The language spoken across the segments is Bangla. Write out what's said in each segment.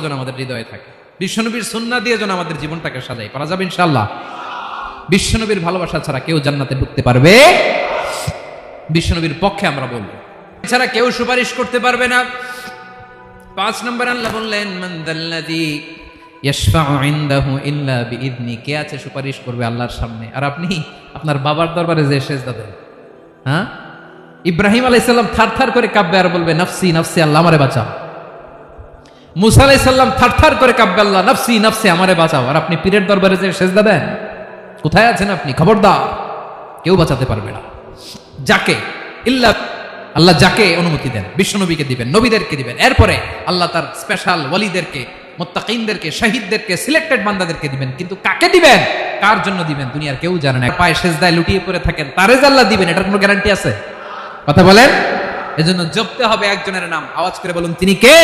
যেন আমাদের হৃদয়ে থাকে। বিশ্বনবীর সুন্না দিয়ে যেন আমাদের জীবনটাকে সাজাই পারা যাবে ইনশাল্লাহ বিশ্বনবীর ভালোবাসা ছাড়া কেউ জান্নাতে ঢুকতে পারবে? বিশ্বনবীর পক্ষে আমরা বলব। এছাড়া কেউ সুপারিশ করতে পারবে না। পাঁচ নম্বর আল্লাহ বললেন, মান বিইذনি কে আছে সুপারিশ করবে আল্লাহর সামনে? আর আপনি? আপনার বাবার দরবারে যে হ্যাঁ? ইব্রাহিম আলাইহিস সালাম থারথার করে কাঁপবে আর বলবে, নাফসি নাফসি, আল্লাহ আমারে বাঁচাও। মুসা আলাইহিস সালাম থারথার করে কাঁপবে, আল্লাহ, নাফসি নাফসি, আমারে বাঁচাও। আর আপনি পীরের দরবারে যে সেজদা দেন, কোথায় আছেন আপনি? খবরদার, কেউ বাঁচাতে পারবে না। যাকে? ইল্লা, আল্লাহ যাকে অনুমতি দেন, বিশ্বনবীকে দিবেন, নবীদেরকে দিবেন। এরপরে আল্লাহ তার স্পেশাল ওয়ালিদেরকে, মোত্তাকিনদেরকে, শহীদদেরকে সিলেক্টেড বান্দাদেরকে দিবেন। কিন্তু কাকে দিবেন? কার জন্য দিবেন? দুনিয়ার কেউ জানে না। পায়ে সেজদায় লুটিয়ে পড়ে থাকেন, তারে আল্লাহ দিবেন, এটার কোনো গ্যারান্টি আছে? কথা বলেন? এজন্য জপতে হবে একজনের নাম। আওয়াজ করে বলুন, তিনি কে?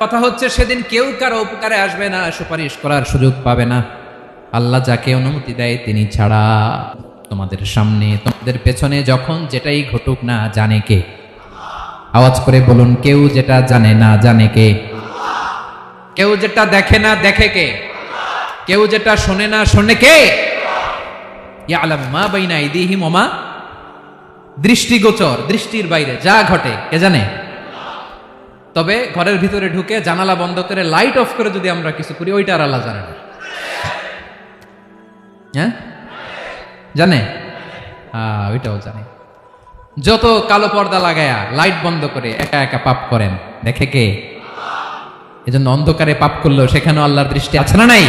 কথা হচ্ছে, সেদিন কেউ কারও উপকারে আসবে না, সুপারিশ করার সুযোগ পাবে না। আল্লাহ যাকে অনুমতি দেয়, তিনি ছাড়া। তোমাদের সামনে, তোমাদের পেছনে যখন যেটাই ঘটুক না, জানে কে? আওয়াজ করে বলুন, কেউ যেটা জানে না, জানে কে? কেউ যেটা দেখে না, দেখে কে? কেউ যেটা শোনে না, শোনে কে? মা বাইনা ইদিহিম ওমা দৃষ্টিগোচর, দৃষ্টির বাইরে, যা ঘটে, কে জানে? তবে ঘরের ভিতরে ঢুকে জানালা বন্ধ করে লাইট অফ করে যদি আমরা কিছু করি, ওইটা আর আল্লাহ জানে না। হ্যাঁ? জানে? হ্যাঁ ওইটাও জানে। যত কালো পর্দা লাগায়া লাইট বন্ধ করে একা একা পাপ করেন, দেখে কে? এজন্য অন্ধকারে পাপ করলেও সেখানেও আল্লাহর দৃষ্টি আছে না নাই?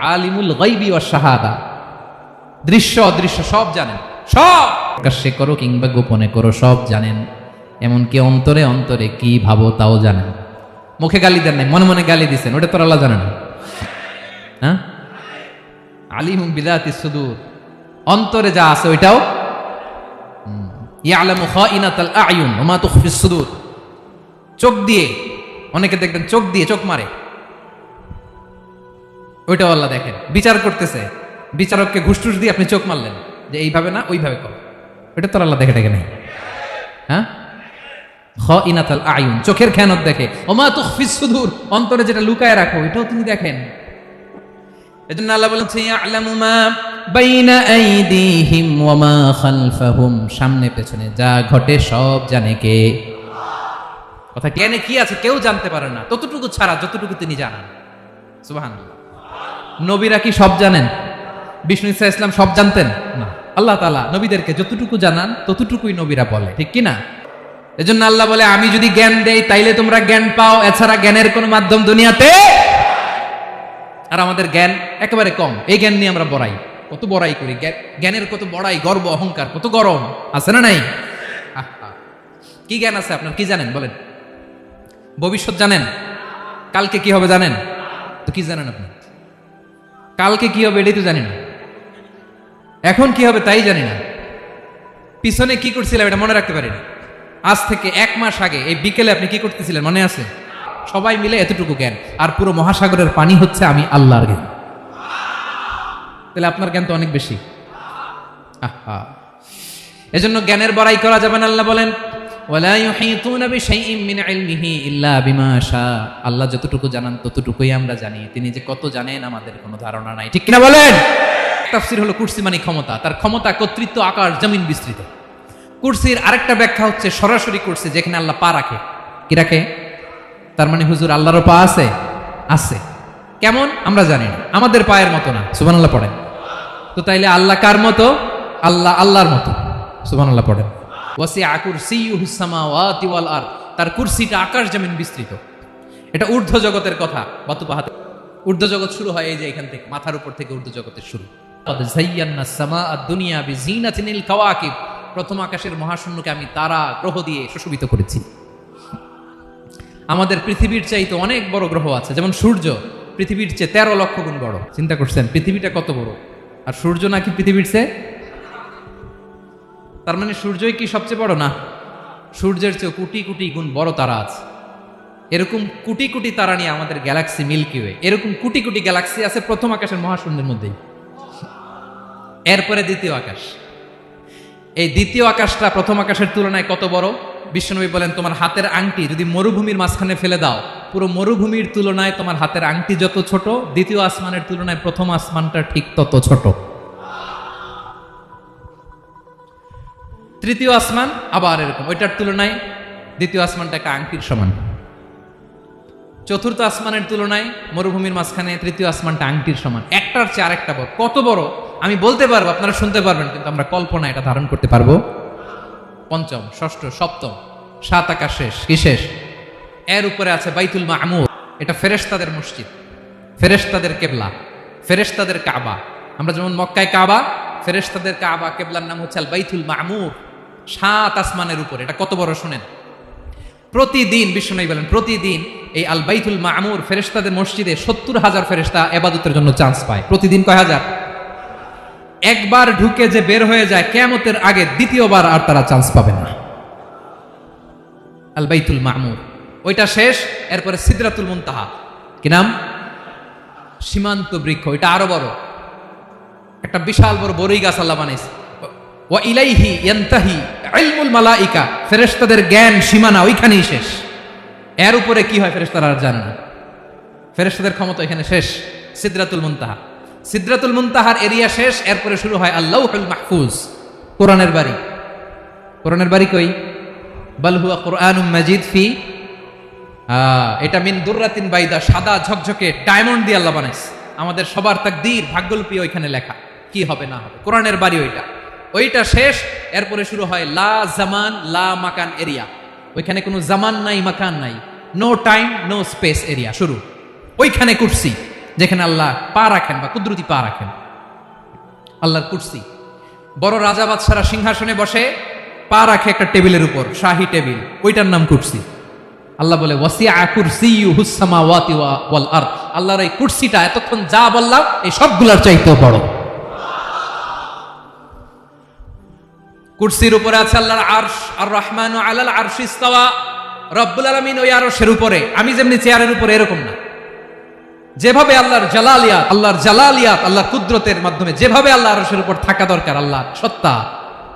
আলিমুল গাইবি ও শাহাদা। দৃশ্য, অদৃশ্য সব জানেন। সব! প্রকাশ্যে করো কিংবা গোপনে করো, সব জানেন। এমনকি অন্তরে অন্তরে কি ভাবো তাও জানেন মুখে গালি দেন নাই, মনে মনে গালি দিছেন, ওটা তোর আল্লাহ জানে না। হ্যাঁ? আলিম বিলাতি সুদূর। অন্তরে যা আছে ওইটাও? ইয়ালামু খাইনাতাল আয়ুন, ওমা তুখফিস সুদূর। চোখ দিয়ে, অনেকে দেখবেন চোখ দিয়ে চোখ মারে। ওইটাও আল্লাহ দেখেন, বিচার করতেছে। বিচারককে ঘুষ টুস দিয়ে আপনি চোখ মারলেন, যে এইভাবে না, ওইভাবে কর। ওইটা তোর আল্লাহ দেখে দেখে নেই। হ্যাঁ? ইনাতাল আয়ুন চোখের খেয়ানত দেখে। ওমা তুখফিস সুদূর অন্তরে যেটা লুকায় রাখো এটাও তিনি দেখেন। এজন্য আল্লাহ বলেছে ইয়ালামু মা বাইনা আইদিহিম ওয়া মা খালফাহুম। সামনে পেছনে যা ঘটে সব জানে কে। কথা জ্ঞানে কি আছে কেউ জানতে পারে না ততটুকু ছাড়া যতটুকু তিনি জানান। সুবহানাল্লাহ। নবীরা কি সব জানেন? বিষ্ণু ইসা ইসলাম সব জানতেন? না। আল্লাহ তাআলা নবীদেরকে যতটুকু জানান ততটুকুই নবীরা বলে ঠিক কি না? এজন্য আল্লাহ বলে, আমি যদি জ্ঞান দেই, তাইলে তোমরা জ্ঞান পাও। এছাড়া জ্ঞানের কোনো মাধ্যম দুনিয়াতে আর আমাদের জ্ঞান একেবারে কম। এই জ্ঞান নিয়ে আমরা বড়াই। কত বড়াই করি। জ্ঞানের কত বড়াই, গর্ব, অহংকার, কত গরম। আছে না নাই? কি জ্ঞান আছে আপনার? কি জানেন? বলেন। ভবিষ্যৎ জানেন? কালকে কি হবে জানেন? তো কি জানেন আপনি? কালকে কি হবে এটাই তো জানি না। এখন কি হবে তাই জানি না। পিছনে কি করছিলাম এটা মনে রাখতে পারি না আজ থেকে এক মাস আগে এই বিকেলে আপনি কি করতেছিলেন? মনে আছে? সবাই মিলে এতটুকু জ্ঞান। আর পুরো মহাসাগরের পানি হচ্ছে আমি আল্লাহর জ্ঞান। তাহলে আপনার জ্ঞান তো অনেক বেশি। এজন্য জ্ঞানের বড়াই করা যাবে না, আল্লাহ বলেন আল্লাহ যতটুকু জানান, ততটুকুই আমরা জানি। তিনি যে কত জানেন, আমাদের কোনো ধারণা নাই। ঠিক কিনা বলেন? তাফসীর হলো কুরসি মানে ক্ষমতা। তার ক্ষমতা কর্তৃত্ব আকার জমিন বিস্তৃত। কুরসির আরেকটা ব্যাখ্যা হচ্ছে সরাসরি কুরসি যেখানে আল্লাহ পা রাখে কি রাখে তার মানে হুজুর আল্লাহরও পা আছে আছে কেমন আমরা জানি না আমাদের পায়ের মতো না সুবহানাল্লাহ পড়েন তো তাইলে আল্লাহ কার মতো আল্লাহ আল্লাহর মতো সুবহানাল্লাহ পড়েন ওয়াসিআ কুরসিয়ুহুস সামাওয়াতি ওয়াল আরদ তার কুরসিটা আকাশ জমিন বিস্তৃত এটা ঊর্ধ্ব জগতের কথা বাতুপাহাতে ঊর্ধ্ব জগৎ শুরু হয় এই যে এখান থেকে মাথার উপর থেকে ঊর্ধ্ব জগতের শুরু قد زينا السماء الدنيا بزينة الكواكب প্রথম আকাশের মহাশূন্যকে আমি তারা গ্রহ দিয়ে সুশোভিত করেছি। আমাদের পৃথিবীর চাইতে অনেক বড় গ্রহ আছে, যেমন সূর্য, পৃথিবীর চেয়ে তেরো লক্ষ গুণ বড়। চিন্তা করছেন, পৃথিবীটা কত বড়? আর সূর্য নাকি পৃথিবীর চেয়ে? তার মানে সূর্যই কি সবচেয়ে বড় না? সূর্যের চেয়ে কোটি কোটি গুণ বড় তারা আছে। এরকম কোটি কোটি তারা নিয়ে আমাদের গ্যালাক্সি মিল্কি ওয়ে, এরকম কোটি কোটি গ্যালাক্সি আছে প্রথম আকাশের মহাশূন্যের মধ্যেই। এরপরে দ্বিতীয় আকাশ। এই দ্বিতীয় আকাশটা প্রথম আকাশের তুলনায় কত বড়? বিশ্বনবী বলেন, তোমার হাতের আংটি যদি মরুভূমির মাঝখানে ফেলে দাও, পুরো মরুভূমির তুলনায় তোমার হাতের আংটি যত ছোট, দ্বিতীয় আসমানের তুলনায় প্রথম আসমানটা ঠিক তত ছোট। তৃতীয় আসমান আবার এরকম, ওইটার তুলনায় দ্বিতীয় আসমানটা একটা আংটির সমান। চতুর্থ আসমানের তুলনায় মরুভূমির মাঝখানে তৃতীয় আসমানটা আংটির সমান। একটার চেয়ে আরেকটা বড়। কত বড়? আমি বলতে পারব, আপনারা শুনতে পারবেন, কিন্তু আমরা কল্পনা এটা ধারণ করতে পারব। পঞ্চম, ষষ্ঠ, সপ্তম, সাত আকাশ শেষ, কি শেষ? এর উপরে আছে বাইতুল মামুর, এটা ফেরেশতাদের মসজিদ, ফেরেশতাদের কেবলা, ফেরেশতাদের কাবা। আমরা যেমন মক্কায় কাবা, ফেরেশতাদের কাবা কেবলার নাম হচ্ছে আল বাইতুল মামুর, সাত আসমানের উপরে। এটা কত বড় শোনেন? প্রতিদিন বিষ্ণু বলেন, প্রতিদিন এই আল বাইতুল মামুর ফেরেশতাদের মসজিদে সত্তর হাজার ফেরেশতা এবাদতের জন্য চান্স পায়। প্রতিদিন কয় হাজার? একবার ঢুকে যে বের হয়ে যায় কেমতের আগে দ্বিতীয়বার আর তারা চান্স পাবে না। আল বাইতুল মামুর। ওইটা শেষ, এরপরে সিদরাতুল মুনতাহা। কি নাম? সীমান্ত বৃক্ষ, ওইটা আরও বড়। একটা বিশাল বড় বড়ই গাছ আল্লাহ বানাইছে। ওয়া ইলাইহি ইয়ান্তাহি ইলমুল মালাইকা, ফেরেশতাদের জ্ঞান সীমানা ওইখানেই শেষ। এর উপরে কি হয়, ফেরেশতারা আর জানে না। ফেরেশতাদের ক্ষমতা এখানে শেষ, সিদরাতুল মুনতাহা। সিদরাতুল মুনতাহার এরিয়া শেষ, এরপরে শুরু হয় আল্লাহুল মাহফুজ, কোরআনের বাড়ি। কোরআনের বাড়ি কই? বালহুয়া কোরআন মাজিদ ফি এটা মিন দুর্রাতিন বাইদা, সাদা ঝকঝকে ডায়মন্ড দিয়ে আল্লাহ বানাইছে। আমাদের সবার তাকদীর, ভাগ্যলপি ওইখানে লেখা, কি হবে না হবে। কোরআনের বাড়ি ওইটা। ওইটা শেষ, এরপরে শুরু হয় লা জামান, লা মাকান এরিয়া। ওইখানে কোনো জামান নাই, মাকান নাই। No time, no space area, শুরু। ওইখানে কুর্সি। যেখানে আল্লাহ পা রাখেন বা কুদরতি পা রাখেন। আল্লাহর কুর্সি। বড় রাজা বাদশারা সিংহাসনে বসে পা রাখে একটা টেবিলের উপর, শাহী টেবিল। ওইটার নাম কুর্সি। আল্লাহ বলে ওয়াসিয়া কুরসিয়ু হুসসামাওয়াতি ওয়া- ওয়াল আরদ। আল্লাহর এই কুর্সিটা এতক্ষণ যা বললাম, এই সবগুলোর চাইতেও বড়। কুরসির উপরে আছে আল্লাহর আরশ আর রহমান আলাল আরশ রব্বুল আলামিন ওই আরশের উপরে। আমি যেমনি চেয়ারের উপরে, এরকম না। যেভাবে আল্লাহর জালালিয়াত আল্লাহর জালালিয়াত, আল্লাহর কুদরতের মাধ্যমে যেভাবে আল্লাহ আরশের উপর থাকা দরকার, আল্লাহ সত্তা,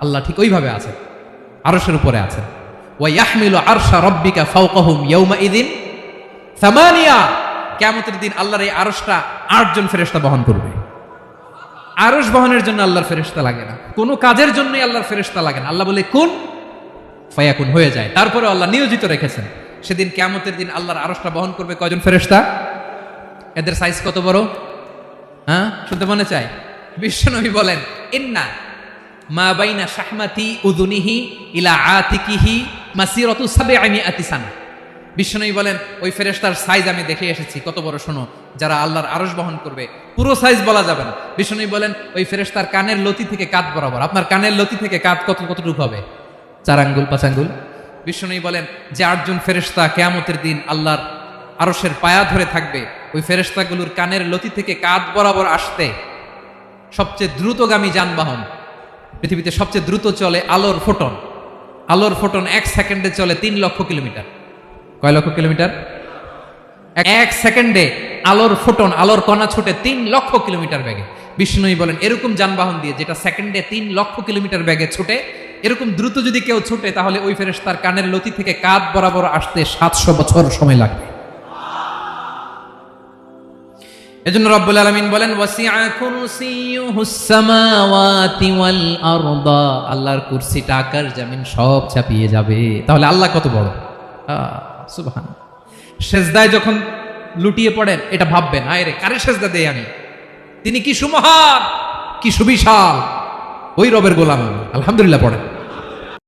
আল্লাহ ঠিক ওইভাবে আছে আরশের উপরে আছে ওয়া ইয়াহমিলু আরশা রাব্বিকা ফাওকাহুম ইয়াউমাইদিন সামানিয়া। কিয়ামতের দিন আল্লাহর এই আরশটা আটজন ফেরেশতা বহন করবে। আরশ বহনের জন্য আল্লাহর ফেরেশতা লাগে না। কোনো কাজের জন্যই আল্লাহর ফেরেশতা লাগে না। আল্লাহ বলে, কোন? ফায়াকুন হয়ে যায়। তারপরে আল্লাহ নিয়োজিত রেখেছেন। সেদিন কিয়ামতের দিন আল্লাহর আরশটা বহন করবে কয়জন ফেরেশতা? এদের সাইজ কত বড়? হ্যাঁ শুনতে মনে চায়? বিশ্বনবী বলেন, ইন্না মা বাইনা শাহমাতি উদুনিহি ইলা আতিকিহি মাসিরাতু সাবিআমি আতিসানা বিশ্বনবী বলেন, ওই ফেরেশতার সাইজ আমি দেখে এসেছি। কত বড় শোনো, যারা আল্লাহর আরশ বহন করবে। পুরো সাইজ বলা যাবে না। বিশ্বনবী বলেন, ওই ফেরেশতার কানের লতি থেকে কাত বরাবর। আপনার কানের লতি থেকে কাত কত, কতটুকু হবে? চার আঙ্গুল, পাঁচ আঙ্গুল। বিশ্বনবী বলেন, যে আটজন ফেরেশতা কেয়ামতের দিন আল্লাহর আরশের পায়া ধরে থাকবে ওই ফেরেস্তাগুলোর কানের লতি থেকে কাঁধ বরাবর আসতে সবচেয়ে দ্রুতগামী যানবাহন। পৃথিবীতে সবচেয়ে দ্রুত চলে আলোর ফোটন। আলোর ফোটন এক সেকেন্ডে চলে তিন লক্ষ কিলোমিটার। কয় লক্ষ কিলোমিটার? এক- সেকেন্ডে আলোর ফোটন, আলোর কণা ছুটে তিন লক্ষ কিলোমিটার ব্যাগে বিষ্ণুই বলেন, এরকম যানবাহন দিয়ে যেটা সেকেন্ডে তিন লক্ষ কিলোমিটার ব্যাগে ছুটে, এরকম দ্রুত যদি কেউ ছুটে, তাহলে ওই ফেরেস্তার কানের লতি থেকে কাঁধ বরাবর আসতে সাতশো বছর সময় লাগবে। এজন্য রব্বুল আলামিন বলেন আল্লাহর কুরসিটা আকাশ, জামিন সব চাপিয়ে যাবে। তাহলে আল্লাহ কত বড়? সুবহান সেজদায় যখন লুটিয়ে পড়েন, এটা ভাববেন, আয় রে, কারে সেজদা দেয় আমি? তিনি কি সুমহান, কি সুবিশাল, ওই রবের গোলাম আলহামদুলিল্লাহ পড়েন।